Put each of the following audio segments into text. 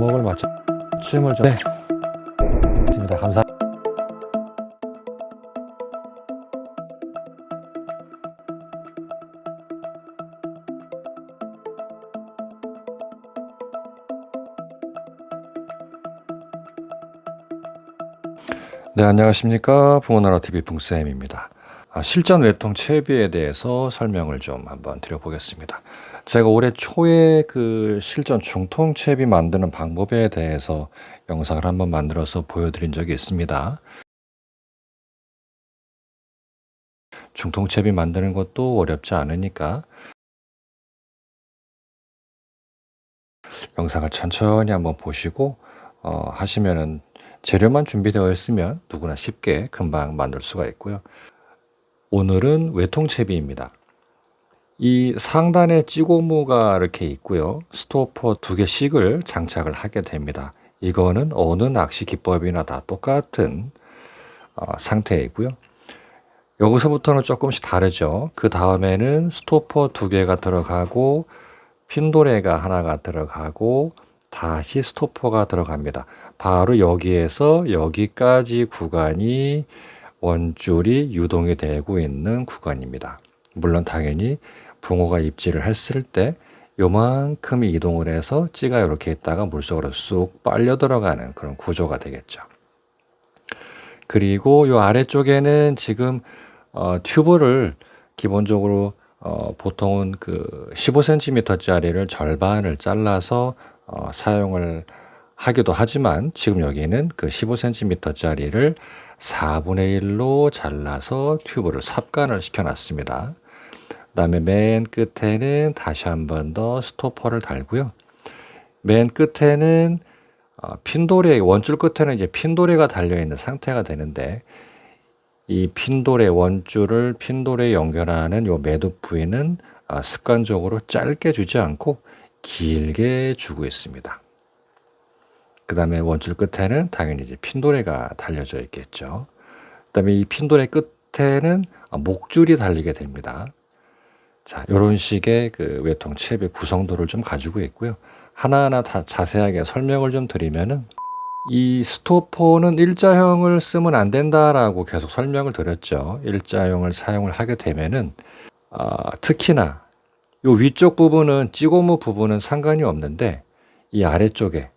주먹을 맞춰 춤을 좀 네. 있습니다. 감사. 네, 안녕하십니까. 붕어나라 TV 붕쌤입니다. 아, 실전 외통 채비에 대해서 설명을 좀 한번 드려보겠습니다. 제가 올해 초에 그 실전 중통 채비 만드는 방법에 대해서 영상을 한번 만들어서 보여드린 적이 있습니다. 중통 채비 만드는 것도 어렵지 않으니까 영상을 천천히 한번 보시고 어, 하시면은 재료만 준비되어 있으면 누구나 쉽게 금방 만들 수가 있고요. 오늘은 외통채비입니다. 이 상단에 찌고무가 이렇게 있고요. 스토퍼 두 개씩을 장착을 하게 됩니다. 이거는 어느 낚시 기법이나 다 똑같은 어, 상태이고요. 여기서부터는 조금씩 다르죠. 그 다음에는 스토퍼 두 개가 들어가고 핀도레가 하나가 들어가고 다시 스토퍼가 들어갑니다. 바로 여기에서 여기까지 구간이 원줄이 유동이 되고 있는 구간입니다. 물론 당연히 붕어가 입질을 했을 때 요만큼 이동을 해서 찌가 이렇게 있다가 물속으로 쑥 빨려 들어가는 그런 구조가 되겠죠. 그리고 요 아래쪽에는 지금 어, 튜브를 기본적으로 어, 보통은 그 15cm짜리를 절반을 잘라서 어, 사용을 하기도 하지만 지금 여기는 그 15cm짜리를 4분의 1로 잘라서 튜브를 삽관을 시켜놨습니다. 그 다음에 맨 끝에는 다시 한 번 더 스토퍼를 달고요. 맨 끝에는 어, 핀도레, 원줄 끝에는 이제 핀도레가 달려있는 상태가 되는데 이 핀도레 원줄을 핀도레 연결하는 요 매듭 부위는 어, 습관적으로 짧게 주지 않고 길게 주고 있습니다. 그 다음에 원줄 끝에는 당연히 이제 핀도레가 달려져 있겠죠. 그 다음에 이 핀도레 끝에는 목줄이 달리게 됩니다. 자, 이런 식의 그 외통 칩의 구성도를 좀 가지고 있고요. 하나하나 다 자세하게 설명을 좀 드리면은 이 스토퍼는 일자형을 쓰면 안 된다라고 계속 설명을 드렸죠. 일자형을 사용을 하게 되면은 아, 특히나 요 위쪽 부분은 찌고무 부분은 상관이 없는데 이 아래쪽에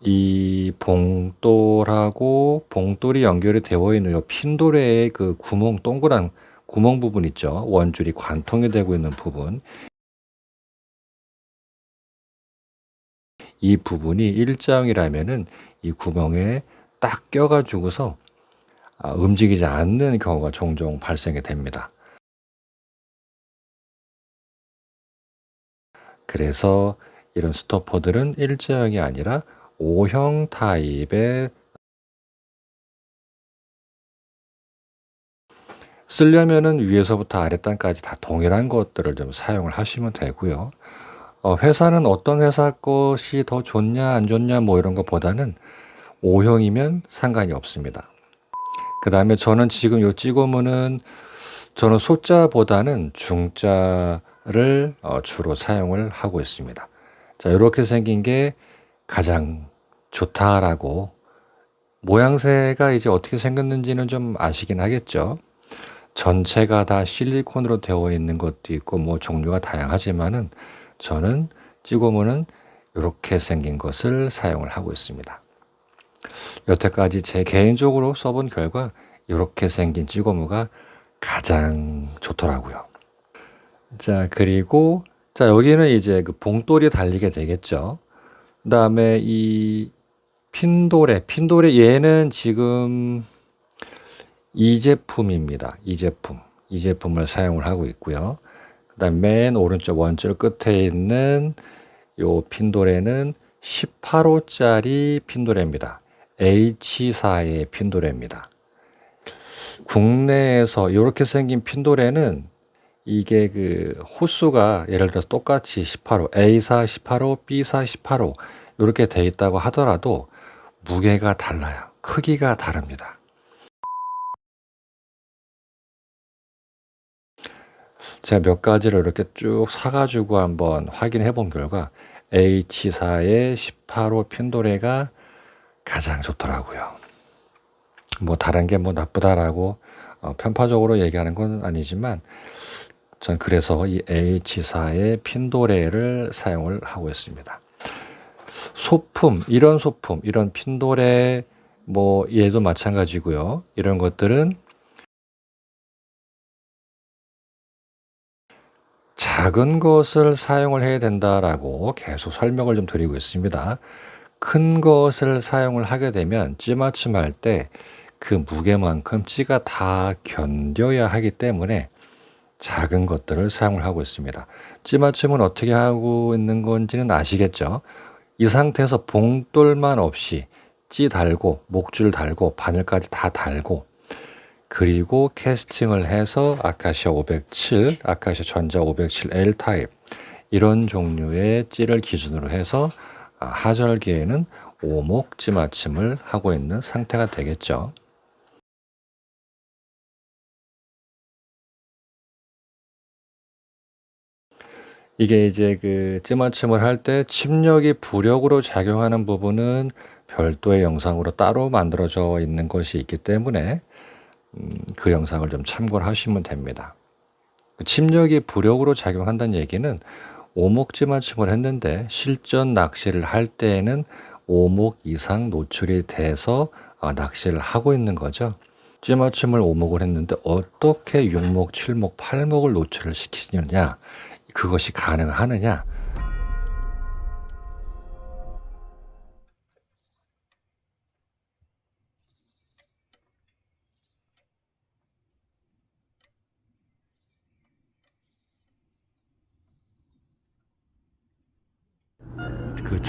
이 봉돌하고 봉돌이 연결이 되어 있는 요 핀돌의 그 구멍 동그란 구멍 부분 있죠. 원줄이 관통이 되고 있는 부분. 이 부분이 일자형이라면은 이 구멍에 딱 껴가지고서 아, 움직이지 않는 경우가 종종 발생이 됩니다. 그래서 이런 스토퍼들은 일자형이 아니라 O형 타입의 쓰려면은 위에서부터 아랫단까지 다 동일한 것들을 좀 사용을 하시면 되고요. 어, 회사는 어떤 회사 것이 더 좋냐 안 좋냐 뭐 이런 것보다는 O형이면 상관이 없습니다. 그 다음에 저는 지금 요 찌고무는 저는 소자보다는 중자를 어, 주로 사용을 하고 있습니다. 자, 이렇게 생긴 게 가장 좋다라고 모양새가 이제 어떻게 생겼는지는 좀 아시긴 하겠죠. 전체가 다 실리콘으로 되어 있는 것도 있고 뭐 종류가 다양하지만은 저는 찌고무는 이렇게 생긴 것을 사용을 하고 있습니다. 여태까지 제 개인적으로 써본 결과 이렇게 생긴 찌고무가 가장 좋더라고요. 자, 그리고 자, 여기는 이제 그 봉돌이 달리게 되겠죠. 그다음에 이 핀도레, 핀도레 얘는 지금 이 제품입니다. 이 제품. 이 제품을 사용을 하고 있고요. 그 다음 맨 오른쪽 원줄 끝에 있는 요 핀도레는 18호짜리 핀도레입니다. H4의 핀도레입니다. 국내에서 이렇게 생긴 핀도레는 이게 그 호수가 예를 들어서 똑같이 18호, A4 18호, B4 18호 이렇게 돼 있다고 하더라도 무게가 달라요. 크기가 다릅니다. 제가 몇 가지를 이렇게 쭉 사가지고 한번 확인해 본 결과 H사의 18호 핀도레가 가장 좋더라고요. 뭐 다른 게 뭐 나쁘다라고 어, 편파적으로 얘기하는 건 아니지만 전 그래서 이 H사의 핀도레를 사용을 하고 있습니다. 소품, 이런 소품, 이런 핀도레 뭐 얘도 마찬가지고요. 이런 것들은 작은 것을 사용을 해야 된다라고 계속 설명을 좀 드리고 있습니다. 큰 것을 사용을 하게 되면 찌맞춤할 때 그 무게만큼 찌가 다 견뎌야 하기 때문에 작은 것들을 사용을 하고 있습니다. 찌맞춤은 어떻게 하고 있는 건지는 아시겠죠? 이 상태에서 봉돌만 없이 찌 달고 목줄 달고 바늘까지 다 달고 그리고 캐스팅을 해서 아카시아 507, 아카시아 전자 507L 타입 이런 종류의 찌를 기준으로 해서 아, 하절기에는 오목 찌맞춤을 하고 있는 상태가 되겠죠. 이게 이제 그 찌맞춤을 할 때 침력이 부력으로 작용하는 부분은 별도의 영상으로 따로 만들어져 있는 것이 있기 때문에 음, 그 영상을 좀 참고를 하시면 됩니다. 침력이 부력으로 작용한다는 얘기는 오목지 맞춤을 했는데 실전 낚시를 할 때에는 오목 이상 노출이 돼서 아, 낚시를 하고 있는 거죠. 찌맞춤을 오목을 했는데 어떻게 6목, 7목, 8목을 노출을 시키느냐 그것이 가능하느냐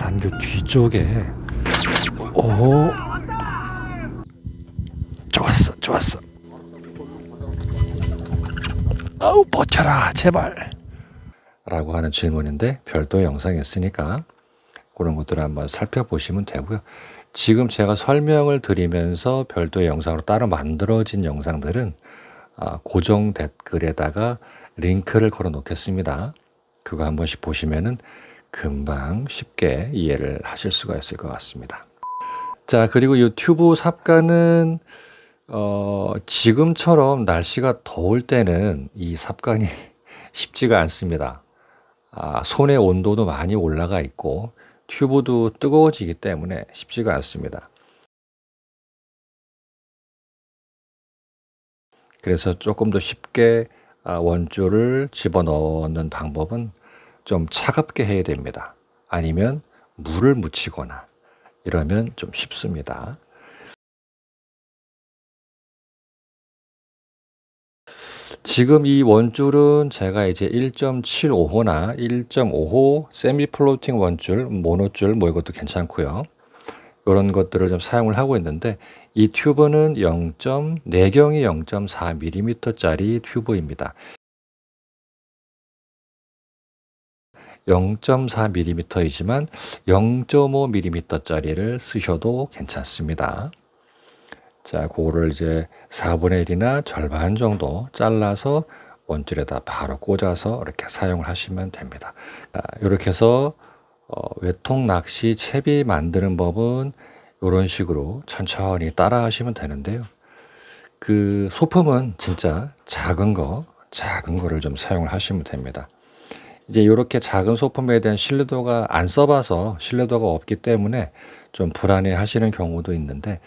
잔교 뒤쪽에. 오. 좋았어 좋았어. 아우 버텨라 제발. 라고 하는 질문인데 별도의 영상이 있으니까 그런 것들을 한번 살펴보시면 되고요. 지금 제가 설명을 드리면서 별도의 영상으로 따로 만들어진 영상들은 아, 고정 댓글에다가 링크를 걸어 놓겠습니다. 그거 한 번씩 보시면은 금방 쉽게 이해를 하실 수가 있을 것 같습니다. 자, 그리고 이 튜브 삽관은 어, 지금처럼 날씨가 더울 때는 이 삽관이 쉽지가 않습니다. 아, 손의 온도도 많이 올라가 있고 튜브도 뜨거워지기 때문에 쉽지가 않습니다. 그래서 조금 더 쉽게 아, 원줄을 집어넣는 방법은 좀 차갑게 해야 됩니다. 아니면 물을 묻히거나 이러면 좀 쉽습니다. 지금 이 원줄은 제가 이제 1.75호나 1.5호 세미 플로팅 원줄, 모노줄 뭐 이것도 괜찮고요. 이런 것들을 좀 사용을 하고 있는데 이 튜브는 0. 내경이 0.4mm짜리 튜브입니다. 0.4mm이지만 0.5mm짜리를 쓰셔도 괜찮습니다. 자, 그거를 이제 4분의 1이나 절반 정도 잘라서 원줄에다 바로 꽂아서 이렇게 사용을 하시면 됩니다. 자, 이렇게 해서 어, 외통 낚시 채비 만드는 법은 이런 식으로 천천히 따라 하시면 되는데요. 그 소품은 진짜 작은 거, 작은 거를 좀 사용을 하시면 됩니다. 이제 이렇게 작은 소품에 대한 신뢰도가 안 써봐서 신뢰도가 없기 때문에 좀 불안해 하시는 경우도 있는데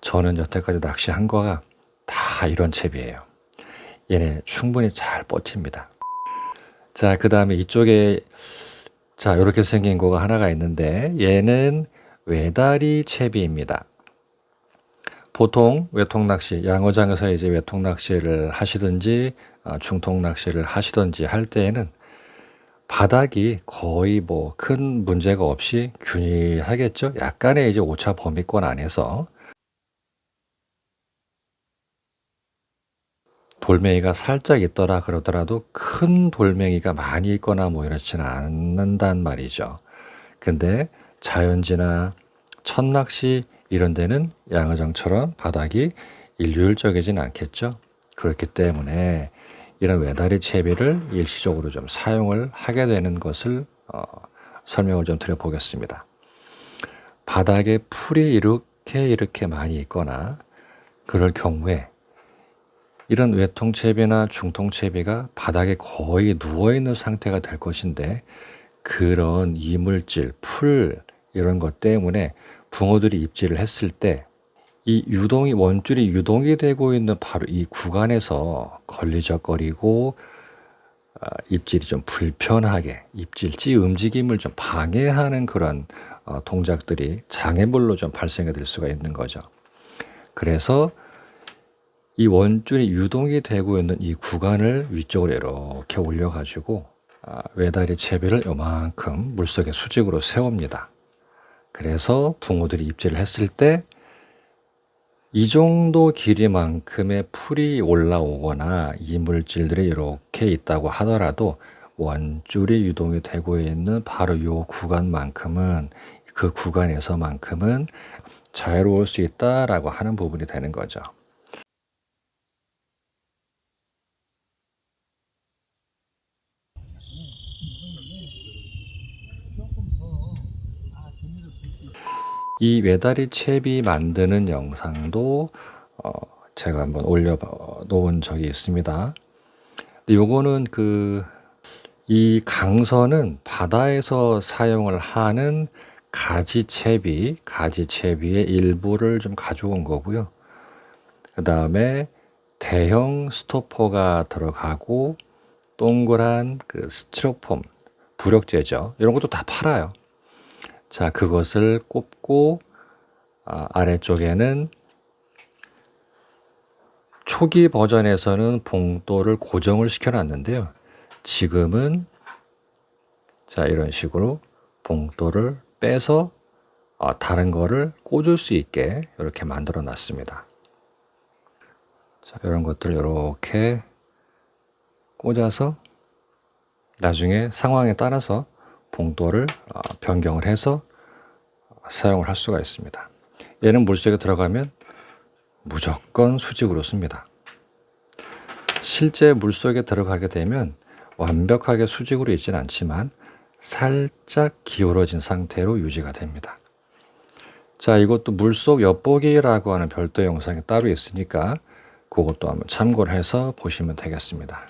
저는 여태까지 낚시한 거가 다 이런 채비예요. 얘네 충분히 잘 버팁니다. 자, 그 다음에 이쪽에 자, 이렇게 생긴 거가 하나가 있는데 얘는 외다리 채비입니다. 보통 외통 낚시, 양어장에서 이제 외통 낚시를 하시든지 아, 중통 낚시를 하시든지 할 때에는 바닥이 거의 뭐 큰 문제가 없이 균일하겠죠. 약간의 이제 오차 범위권 안에서 돌멩이가 살짝 있더라 그러더라도 큰 돌멩이가 많이 있거나 뭐 이렇지는 않는단 말이죠. 근데 자연지나 천낚시 이런 데는 양어장처럼 바닥이 일률적이진 않겠죠. 그렇기 때문에 이런 외다리 채비를 일시적으로 좀 사용을 하게 되는 것을 어, 설명을 좀 드려보겠습니다. 바닥에 풀이 이렇게 이렇게 많이 있거나 그럴 경우에 이런 외통채비나 중통채비가 바닥에 거의 누워있는 상태가 될 것인데 그런 이물질, 풀 이런 것 때문에 붕어들이 입질을 했을 때 이 유동이 원줄이 유동이 되고 있는 바로 이 구간에서 걸리적거리고 아, 입질이 좀 불편하게 입질지 움직임을 좀 방해하는 그런 어, 동작들이 장애물로 좀 발생이 될 수가 있는 거죠. 그래서 이 원줄이 유동이 되고 있는 이 구간을 위쪽으로 이렇게 올려가지고 아, 외다리 채비를 요만큼 물속에 수직으로 세웁니다. 그래서 붕어들이 입질을 했을 때 이 정도 길이만큼의 풀이 올라오거나 이물질들이 이렇게 있다고 하더라도 원줄이 유동이 되고 있는 바로 이 구간만큼은 그 구간에서만큼은 자유로울 수 있다라고 하는 부분이 되는 거죠. 이 외다리 채비 만드는 영상도 어, 제가 한번 올려 놓은 적이 있습니다. 요거는 그 이 강선은 바다에서 사용을 하는 가지 채비, 가지 채비의 일부를 좀 가져온 거고요. 그 다음에 대형 스토퍼가 들어가고 동그란 그 스티로폼, 부력제죠. 이런 것도 다 팔아요. 자, 그것을 꼽고 아, 아래쪽에는 초기 버전에서는 봉돌을 고정을 시켜 놨는데요. 지금은 자, 이런 식으로 봉돌을 빼서 어, 다른 거를 꽂을 수 있게 이렇게 만들어 놨습니다. 자, 이런 것들을 이렇게 꽂아서 나중에 상황에 따라서 봉돌을 어, 변경을 해서 사용을 할 수가 있습니다. 얘는 물속에 들어가면 무조건 수직으로 씁니다. 실제 물속에 들어가게 되면 완벽하게 수직으로 있지는 않지만 살짝 기울어진 상태로 유지가 됩니다. 자, 이것도 물속 엿보기라고 하는 별도 영상이 따로 있으니까 그것도 한번 참고를 해서 보시면 되겠습니다.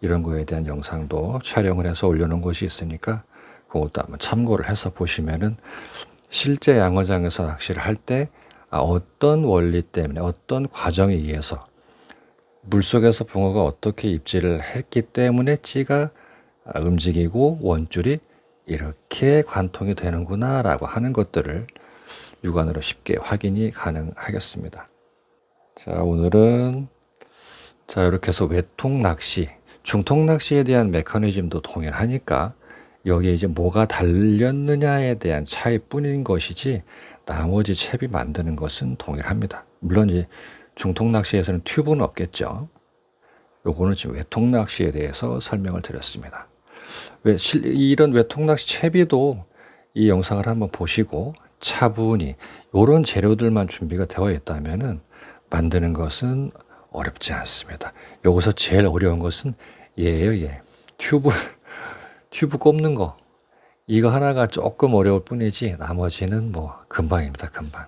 이런 거에 대한 영상도 촬영을 해서 올려놓은 것이 있으니까 그것도 한번 참고를 해서 보시면은 실제 양어장에서 낚시를 할때 아, 어떤 원리 때문에 어떤 과정에 의해서 물속에서 붕어가 어떻게 입질을 했기 때문에 찌가 아, 움직이고 원줄이 이렇게 관통이 되는구나 라고 하는 것들을 육안으로 쉽게 확인이 가능하겠습니다. 자, 오늘은 자, 이렇게 해서 외통 낚시 중통 낚시에 대한 메커니즘도 동일하니까 여기에 이제 뭐가 달렸느냐에 대한 차이뿐인 것이지 나머지 채비 만드는 것은 동일합니다. 물론 이제 중통 낚시에서는 튜브는 없겠죠. 요거는 지금 외통 낚시에 대해서 설명을 드렸습니다. 왜 이런 외통 낚시 채비도 이 영상을 한번 보시고 차분히 이런 재료들만 준비가 되어 있다면은 만드는 것은 어렵지 않습니다. 여기서 제일 어려운 것은 얘예요, 얘. 튜브, 튜브 꼽는 거. 이거 하나가 조금 어려울 뿐이지 나머지는 뭐 금방입니다, 금방.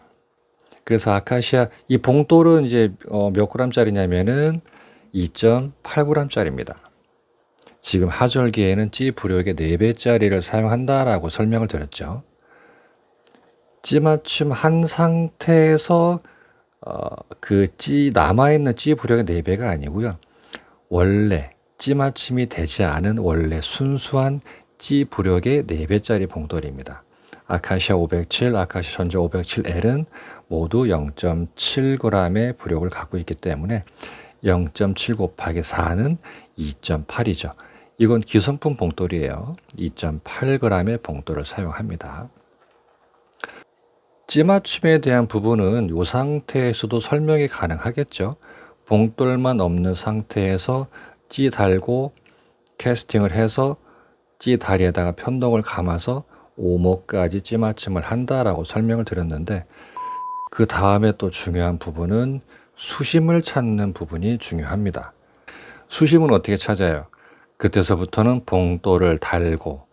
그래서 아카시아 이 봉돌은 이제 어몇 그램짜리냐면은 2.8g짜리입니다. 지금 하절기에는 찌 부력의 4배짜리를 사용한다라고 설명을 드렸죠. 찌 맞춤 한 상태에서 어, 그 찌 남아있는 찌 부력의 4배가 아니고요. 원래 찌맞춤이 되지 않은 원래 순수한 찌 부력의 4배짜리 봉돌입니다. 아카시아 507, 아카시아 전자 507L은 모두 0.7g의 부력을 갖고 있기 때문에 0.7 곱하기 4는 2.8이죠. 이건 기성품 봉돌이에요. 2.8g의 봉돌을 사용합니다. 찌맞춤에 대한 부분은 이 상태에서도 설명이 가능하겠죠. 봉돌만 없는 상태에서 찌 달고 캐스팅을 해서 찌 다리에다가 편동을 감아서 오목까지 찌맞춤을 한다라고 설명을 드렸는데 그 다음에 또 중요한 부분은 수심을 찾는 부분이 중요합니다. 수심은 어떻게 찾아요? 그때서부터는 봉돌을 달고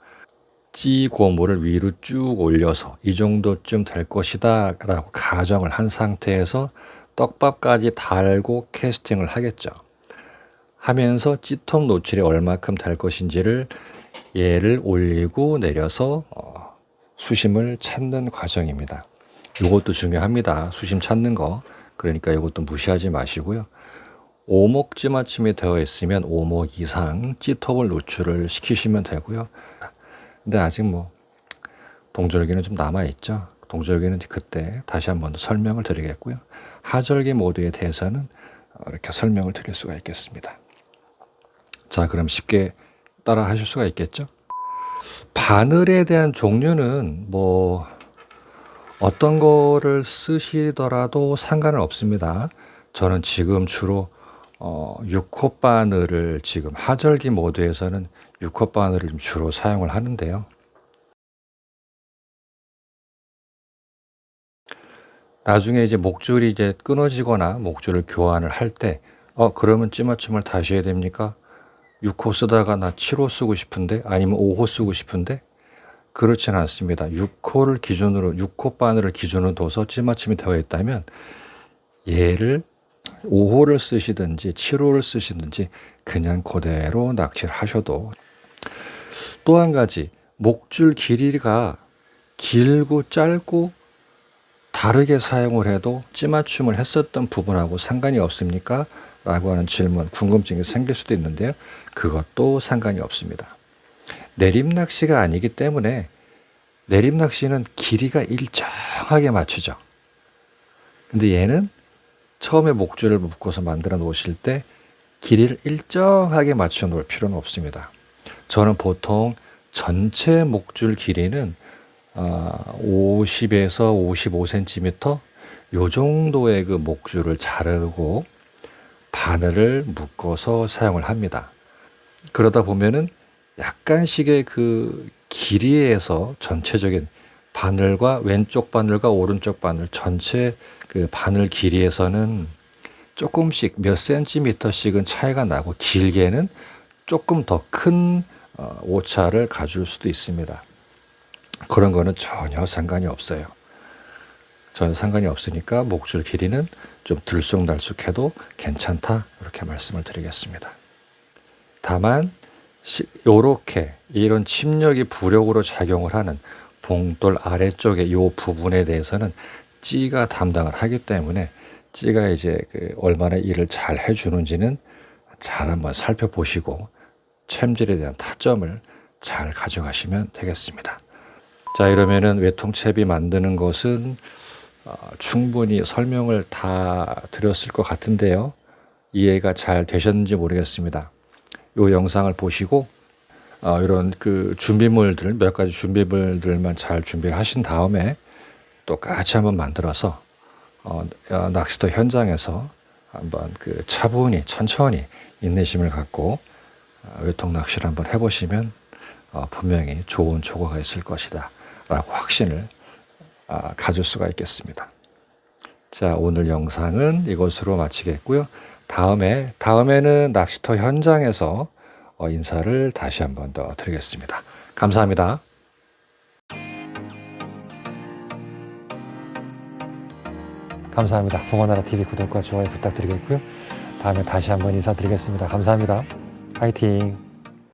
찌고무를 위로 쭉 올려서 이 정도쯤 될 것이다 라고 가정을 한 상태에서 떡밥까지 달고 캐스팅을 하겠죠. 하면서 찌통 노출이 얼마큼 될 것인지를 얘를 올리고 내려서 어, 수심을 찾는 과정입니다. 이것도 중요합니다. 수심 찾는 거. 그러니까 이것도 무시하지 마시고요. 오목 찌맞춤이 되어 있으면 오목 이상 찌톱을 노출을 시키시면 되고요. 근데 아직 뭐 동절기는 좀 남아 있죠. 동절기는 그때 다시 한 번 더 설명을 드리겠고요. 하절기 모드에 대해서는 이렇게 설명을 드릴 수가 있겠습니다. 자, 그럼 쉽게 따라 하실 수가 있겠죠? 바늘에 대한 종류는 뭐 어떤 거를 쓰시더라도 상관은 없습니다. 저는 지금 주로 어, 6호 바늘을 지금 하절기 모드에서는 6호 바늘을 주로 사용을 하는데요. 나중에 이제 목줄이 이제 끊어지거나 목줄을 교환을 할 때, 어, 그러면 찌맞춤을 다시 해야 됩니까? 6호 쓰다가 나 7호 쓰고 싶은데, 아니면 5호 쓰고 싶은데, 그렇지는 않습니다. 6호를 기준으로, 6호 바늘을 기준으로 둬서 찌맞춤이 되어 있다면, 얘를 5호를 쓰시든지 7호를 쓰시든지 그냥 그대로 낚시를 하셔도 또 한 가지 목줄 길이가 길고 짧고 다르게 사용을 해도 찌맞춤을 했었던 부분하고 상관이 없습니까? 라고 하는 질문, 궁금증이 생길 수도 있는데요. 그것도 상관이 없습니다. 내림 낚시가 아니기 때문에 내림 낚시는 길이가 일정하게 맞추죠. 근데 얘는 처음에 목줄을 묶어서 만들어 놓으실 때 길이를 일정하게 맞춰 놓을 필요는 없습니다. 저는 보통 전체 목줄 길이는 50에서 55cm 요 정도의 그 목줄을 자르고 바늘을 묶어서 사용을 합니다. 그러다 보면은 약간씩의 그 길이에서 전체적인 바늘과 왼쪽 바늘과 오른쪽 바늘 전체 그 바늘 길이에서는 조금씩 몇 센티미터씩은 차이가 나고 길게는 조금 더큰 어, 오차를 가질 수도 있습니다. 그런 거는 전혀 상관이 없어요. 전혀 상관이 없으니까 목줄 길이는 좀 들쑥날쑥해도 괜찮다 이렇게 말씀을 드리겠습니다. 다만 이렇게 이런 침력이 부력으로 작용을 하는 봉돌 아래쪽의 이 부분에 대해서는 찌가 담당을 하기 때문에 찌가 이제 그 얼마나 일을 잘 해주는지는 잘 한번 살펴보시고 챔질에 대한 타점을 잘 가져가시면 되겠습니다. 자 이러면은 외통채비 만드는 것은 어, 충분히 설명을 다 드렸을 것 같은데요. 이해가 잘 되셨는지 모르겠습니다. 이 영상을 보시고 어, 이런 그 준비물들 몇 가지 준비물들만 잘 준비를 하신 다음에 똑같이 한번 만들어서 어, 어, 낚시터 현장에서 한번 그 차분히 천천히 인내심을 갖고 어, 외통 낚시를 한번 해보시면 어, 분명히 좋은 조과가 있을 것이다 라고 확신을 어, 가질 수가 있겠습니다. 자 오늘 영상은 이것으로 마치겠고요. 다음에 다음에는 낚시터 현장에서 어, 인사를 다시 한번 더 드리겠습니다. 감사합니다. 감사합니다. 붕어나라 TV 구독과 좋아요 부탁드리겠고요. 다음에 다시 한번 인사드리겠습니다. 감사합니다. 화이팅!